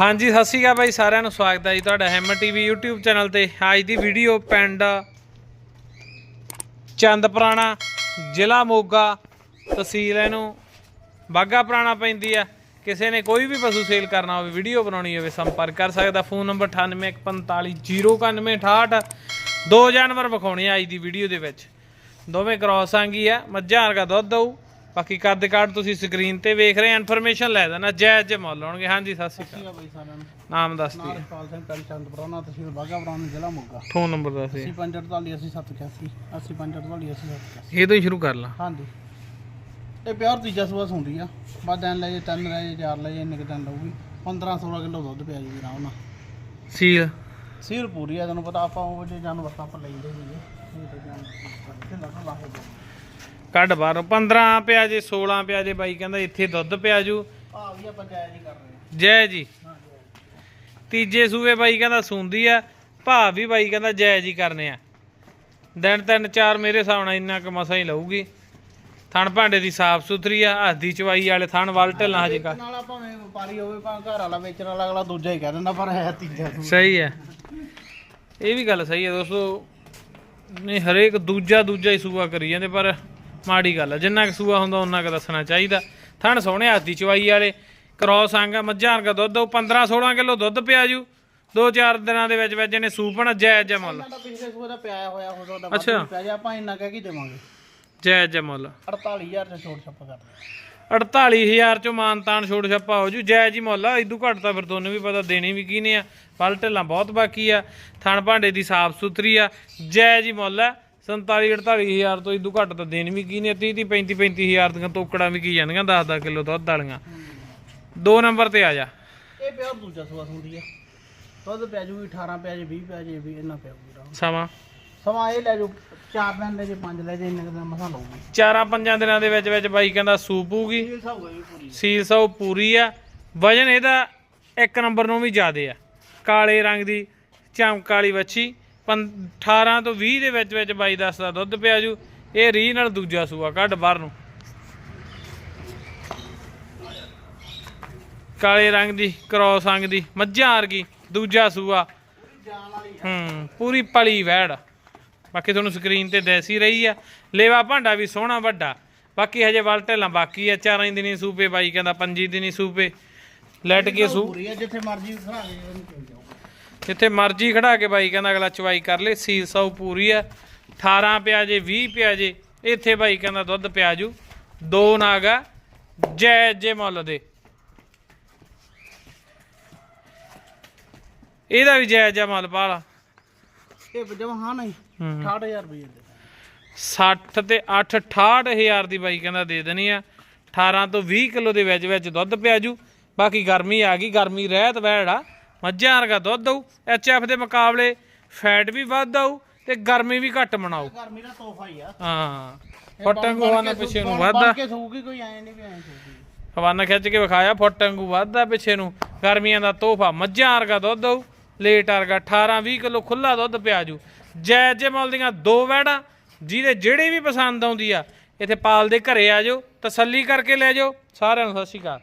ਹਾਂਜੀ, ਸਤਿ ਸ਼੍ਰੀ ਅਕਾਲ ਬਾਈ, ਸਾਰਿਆਂ ਨੂੰ ਸਵਾਗਤ ਹੈ ਜੀ ਤੁਹਾਡਾ ਹੈਮ ਟੀਵੀ YouTube ਚੈਨਲ ਤੇ। ਅੱਜ ਦੀ ਵੀਡੀਓ ਪਿੰਡ ਚੰਦਪੁਰਾਣਾ ਜ਼ਿਲ੍ਹਾ ਮੋਗਾ ਤਹਿਸੀਲ ਇਹਨੂੰ। ਬਾਗਾ ਪੁਰਾਣਾ ਪੈਂਦੀ ਆ ਕਿਸੇ ਨੇ ਕੋਈ ਵੀ ਪਸ਼ੂ ਸੇਲ ਕਰਨਾ ਹੋਵੇ ਵੀਡੀਓ ਬਣਾਉਣੀ ਹੋਵੇ, ਸੰਪਰਕ ਕਰ ਸਕਦਾ। ਫੋਨ ਨੰਬਰ 9815409868 ਦੋ ਜਾਨਵਰ ਵਿਖਾਉਣੇ ਅੱਜ ਦੀ ਵੀਡੀਓ ਦੇ ਵਿੱਚ। ਦੋਵੇਂ ਕ੍ਰਾਸ ਆਂਗੀ ਆ ਮੱਝਾਂ ਵਰਗਾ ਦੁੱਧ ਦਊ। ਬਾਕੀ ਕੱਦ ਕਾਠ ਤੁਸੀਂ ਸਕਰੀਨ ਤੇ ਵੇਖ ਰਹੇ ਇਨਫੋਰਮੇਸ਼ਨ ਲੈ ਦੇਣਾ ਜਾਇਜ਼ ਜੇ ਮੁੱਲ ਹੋਣਗੇ ਹਾਂਜੀ ਸਤਿ ਸ਼੍ਰੀ ਅਕਾਲ। ਠੀਕ ਆ ਬਈ ਸਾਰਿਆਂ ਨੂੰ। ਨਾਮ ਦੱਸ ਦਿਓ। ਨਾਮ ਸਿੰਘ ਪਿੰਡ ਚੰਦਪੁਰਾਣਾ ਤਹਿਸੀਲ ਬਾਗਾ ਪੁਰਾਣਾ ਜ਼ਿਲ੍ਹਾ ਮੋਗਾ। ਫੋਨ ਨੰਬਰ ਦੱਸ ਦਿਓ। 8548 8781 8548 8781 ਇਹ ਤੋਂ ਹੀ ਸ਼ੁਰੂ ਕਰ ਲਾ। ਹਾਂਜੀ। ਇਹ ਪਿਓਰ ਤੀਜਾ ਸੂਆ ਹੁੰਦੀ ਆ। ਬਾਅਦ ਦਿਨ ਲੈ ਜੇ ਤਿੰਨ ਲੈ ਜੇ ਚਾਰ ਲੈ ਜੇ ਇੰਨੇ ਦਿਨ ਲਊਗੀ 15 16 ਕਿਲੋ ਦੁੱਧ ਪਿਆ ਜੂਗੀ ਆਰਾਮ ਨਾਲ ਸੀਲ। ਸੀਰ ਪੂਰੀ ਆ ਤੁਹਾਨੂੰ ਪਤਾ ਆਪਾਂ ਉਹ ਜੇ ਜਾਨਵਰ ਤਾਂ ਆਪਾਂ ਲੈਂਦੇ ਨਹੀਂ। ਕੱਢ ਬਾਹਰੋਂ। 15 ਪਿਆ ਜੇ 16 ਪਿਆ ਜੇ ਬਾਈ ਕਹਿੰਦਾ ਇੱਥੇ ਦੁੱਧ ਪਿਆ ਜੂ। ਆ ਵੀ ਆਪਾਂ ਜਾਇਜ਼ ਹੀ ਕਰ ਰਹੇ ਜੈ ਜੀ। ਹਾਂ ਹਾਂ ਤੀਜੇ ਸੂਏ ਬਾਈ ਕਹਿੰਦਾ ਸੁੰਦੀ ਆ ਭਾ ਵੀ ਬਾਈ ਕਹਿੰਦਾ ਜਾਇਜ਼ ਹੀ ਕਰਨੇ ਆ। ਦਿਨ ਤਿੰਨ ਚਾਰ ਮੇਰੇ ਹਿਸਾਬ ਨਾਲ ਇੰਨਾ ਕੁ ਮਸਾ ਹੀ ਲਊਗੀ। ਥਣ ਭਾਂਡੇ ਦੀ ਸਾਫ਼ ਸੁਥਰੀ ਆ ਹੱਥ ਦੀ ਚਵਾਈ ਵਾਲੇ ਥਣ ਵੱਲ ਢਿੱਲਾਂ ਹਜੇ ਕਰ ਨਾਲ ਭਾਵੇਂ ਵਪਾਰੀ ਹੋਵੇ ਭਾਵੇਂ ਘਰ ਵਾਲਾ ਵੇਚਣ ਵਾਲਾ ਅਗਲਾ ਦੂਜਾ ਹੀ ਕਹਿ ਦਿੰਦਾ ਪਰ ਹੈ ਤੀਜਾ ਸੂਆ। ਸਹੀ ਹੈ ਇਹ ਵੀ ਗੱਲ ਸਹੀ ਹੈ ਦੋਸਤੋ। ਨਹੀਂ ਹਰੇਕ ਦੂਜਾ ਦੂਜਾ ਹੀ ਸੂਆ ਕਰੀ ਜਾਂਦੇ ਪਰ ਮਾੜੀ ਗੱਲ ਹੈ ਜਿੰਨਾ ਕੁ ਸੂਆ ਹੁੰਦਾ ਉਹਨਾਂ ਕੁ ਦੱਸਣਾ ਚਾਹੀਦਾ। ਥਣ ਸੋਹਣੇ ਹੱਥ ਦੀ ਚਵਾਈ ਵਾਲੇ ਕ੍ਰੋਸ ਆਂਗਾ ਮੱਝਾਂ ਵਰਗਾ ਦੁੱਧ ਉਹ 15 16 ਕਿਲੋ ਦੁੱਧ ਪਿਆ ਜੂ। ਦੋ ਚਾਰ ਦਿਨਾਂ ਦੇ ਵਿੱਚ ਵਿੱਚ ਇਹਨੇ ਸੂਪਣਾ ਜਾਇਜ਼ ਜਿਹਾ ਮੁੱਲ। ਇਹਨਾਂ ਦਾ ਪਿਛਲੇ ਸੂਏ ਦਾ ਪਿਆ ਹੋਇਆ ਹੋ ਸਕਦਾ ਅੱਛਾ। ਵਾਧੂ ਪਿਆ ਜੇ ਆਪਾਂ ਇੰਨਾ ਕਹਿ ਕੇ ਦੇਵਾਂਗੇ। ਜਾਇਜ਼ ਜਿਹਾ ਮੁੱਲ। 48000 ਤੇ ਛੋਟ ਛੱਪ ਕਰਦੇ 48000 ਚੋਂ ਮਾਨਤਾਨ ਛੋੜ ਛੱਪਾ ਹੋ ਜੂ। ਜਾਇਜ਼ ਹੀ ਮੁੱਲ ਆ ਇਦੋਂ ਘੱਟ ਤਾਂ ਫਿਰ ਤੁਹਾਨੂੰ ਵੀ ਪਤਾ ਦੇਣੀ ਵੀ ਕੀ ਨੇ ਆ। ਫਲ ਢਿੱਲਾਂ ਬਹੁਤ ਬਾਕੀ ਆ। ਥਣ ਭਾਂਡੇ ਦੀ ਸਾਫ਼ ਸੁਥਰੀ ਆ। ਜਾਇਜ਼ ਹੀ ਮੁੱਲ ਆ। 47 48000 ਤੋਂ ਇਦੋਂ ਘੱਟ ਤਾਂ ਦੇਣੀ ਵੀ ਕੀ ਨੇ 30 30 35 35000 ਦੀਆਂ ਤੋਕੜਾਂ ਵੀ ਕੀ ਜਾਂਦੀਆਂ 10 10 ਕਿਲੋ ਦੁੱਧ ਵਾਲੀਆਂ। ਦੋ ਨੰਬਰ ਤੇ ਆ ਜਾ। ਇਹ ਪਿਆ ਦੂਜਾ ਸੂਆ ਹੁੰਦੀ ਆ। ਦੁੱਧ ਪੈ ਜੂਗੀ 18 ਪੈ ਜੇ 20 ਪੈ ਜੇ ਵੀ ਇੰਨਾ ਪਿਆ ਜੂਗਾ ਸਮਾਂ? ਸਮਾਂ ਇਹ ਲੈ ਜੂ ਚਾਰ ਦਿਨ ਲੈ ਜੇ ਪੰਜ ਲੈ ਜੇ ਇੰਨੇ ਦਿਨ ਮਸਾਂ ਲਊਗੀ ਚਾਰਾਂ ਪੰਜਾਂ ਦਿਨਾਂ ਦੇ ਵਿੱਚ ਵਿੱਚ ਬਾਈ ਕਹਿੰਦਾ ਸੂਪ ਹੋਊਗੀ ਇਹ ਹਿਸਾਬ ਹੋਈ ਪੂਰੀ। ਸੀਲ ਸੌ ਪੂਰੀ ਆ। ਵਜਨ ਇਹਦਾ ਇੱਕ ਨੰਬਰ ਨੂੰ ਵੀ ਜ਼ਿਆਦੇ ਆ। ਕਾਲੇ ਰੰਗ ਦੀ ਚਮਕ ਵਾਲੀ ਵੱਛੀ। 18 ਤੋਂ 20 ਦੇ ਵਿੱਚ ਵਿੱਚ ਬਾਈ ਦੱਸਦਾ ਦੁੱਧ ਪਿਆ ਜੂ। ਇਹ ਰੀ ਨਾਲ ਦੂਜਾ ਸੂਆ ਕੱਢ ਬਾਹਰ ਨੂੰ। ਕਾਲੇ ਰੰਗ ਦੀ ਕ੍ਰੋਸ ਰੰਗ ਦੀ ਮੱਝਾਂ ਵਰਗੀ ਦੂਜਾ ਸੂਆ। ਹੂੰ ਪੂਰੀ ਪਲੀ ਵੈੜ। ਬਾਕੀ ਤੁਹਾਨੂੰ ਸਕਰੀਨ ਤੇ ਦੇਸੀ ਰਹੀ ਆ। ਲੇਵਾ ਭਾਂਡਾ ਵੀ ਸੋਹਣਾ ਵੱਡਾ। ਬਾਕੀ ਹਜੇ ਵਲ ਢੇਲਾਂ ਬਾਕੀ ਆ। ਚਾਰਾਂ ਹੀ ਦਿਨੀ ਸੂਪੇ ਬਾਈ ਕਹਿੰਦਾ ਪੰਜੀ ਦਿਨੀ ਸੂਪੇ। ਲੈਟ ਕੇ ਸੂ। ਪੂਰੀ ਆ ਜਿੱਥੇ ਮਰਜ਼ੀ ਖੜਾ ਕੇ ਇਹਨੂੰ ਚਲ ਜਾਓ। ਜਿੱਥੇ ਮਰਜ਼ੀ ਖੜਾ ਕੇ ਬਾਈ ਕਹਿੰਦਾ ਅਗਲਾ ਚਵਾਈ ਕਰ ਲੇ ਸੀਲ ਸੌ ਪੂਰੀ ਆ 18 ਪਿਆ ਜੇ 20 ਪਿਆ ਜੇ ਇੱਥੇ ਬਾਈ ਕਹਿੰਦਾ ਦੁੱਧ ਪਿਆ ਜੂ। ਦੋ ਨਾਗਾ ਜੈ ਜੇ ਮੁੱਲ ਦੇ। ਇਹਦਾ ਵੀ ਜੈ ਜੈ ਮੁੱਲ ਪਾਲਾ। ਇਹ ਜਮਾ ਹਾਂ ਨਹੀਂ ਹੂੰ। 68000 ਰੁਪਏ ਦੇ। 60 ਤੇ 8 68000 ਦੀ ਬਾਈ ਕਹਿੰਦਾ ਦੇ ਦੇਣੀ ਆ। 18 ਤੋਂ 20 ਕਿਲੋ ਦੇ ਵਿੱਚ ਵਿੱਚ ਦੁੱਧ ਪਿਆ ਜੂ। ਬਾਕੀ ਗਰਮੀ ਆ ਗਈ ਗਰਮੀ ਰਹਿਤ ਵੈੜ ਆ। ਮੱਝਾਂ ਵਰਗਾ ਦੁੱਧ ਦਊ ਐਚਐਫ ਦੇ ਮੁਕਾਬਲੇ ਫੈਟ ਵੀ ਵੱਧ ਆਊ ਤੇ ਗਰਮੀ ਵੀ ਘੱਟ ਮਨਾਊ। ਗਰਮੀ ਦਾ ਤੋਹਫਾ ਹੀ ਆ। ਹਾਂ ਫੁੱਟਾਂਗੂ ਹਵਾਨਾ ਪਿੱਛੇ ਨੂੰ ਵੱਧਦਾ। ਕੇ ਸੂਗੀ ਕੋਈ ਐ ਨਹੀਂ ਵੀ ਐ ਸੂਗੀ ਹਵਾਨਾ ਖਿੱਚ ਕੇ ਵਿਖਾਇਆ ਫੁੱਟਾਂਗੂ ਵੱਧਦਾ ਪਿੱਛੇ ਨੂੰ। ਗਰਮੀਆਂ ਦਾ ਤੋਹਫਾ ਮੱਝਾਂ ਵਰਗਾ ਦੁੱਧ ਦਊ ਲੇਟ ਵਰਗਾ 18 20 ਕਿਲੋ ਖੁੱਲਾ ਦੁੱਧ ਪਿਆ ਜੂ ਜੈ ਜੈ ਮੁੱਲ ਦੀਆਂ ਦੋ ਵੈੜਾਂ ਜਿਹਦੇ ਜਿਹੜੇ ਵੀ ਪਸੰਦ ਆਉਂਦੀ ਆ ਇੱਥੇ ਪਾਲ ਦੇ ਘਰੇ ਆ ਜਾਓ ਤਸੱਲੀ ਕਰਕੇ ਲੈ ਜਾਓ। ਸਾਰਿਆਂ ਨੂੰ ਸਤਿ ਸ਼੍ਰੀ ਅਕਾਲ।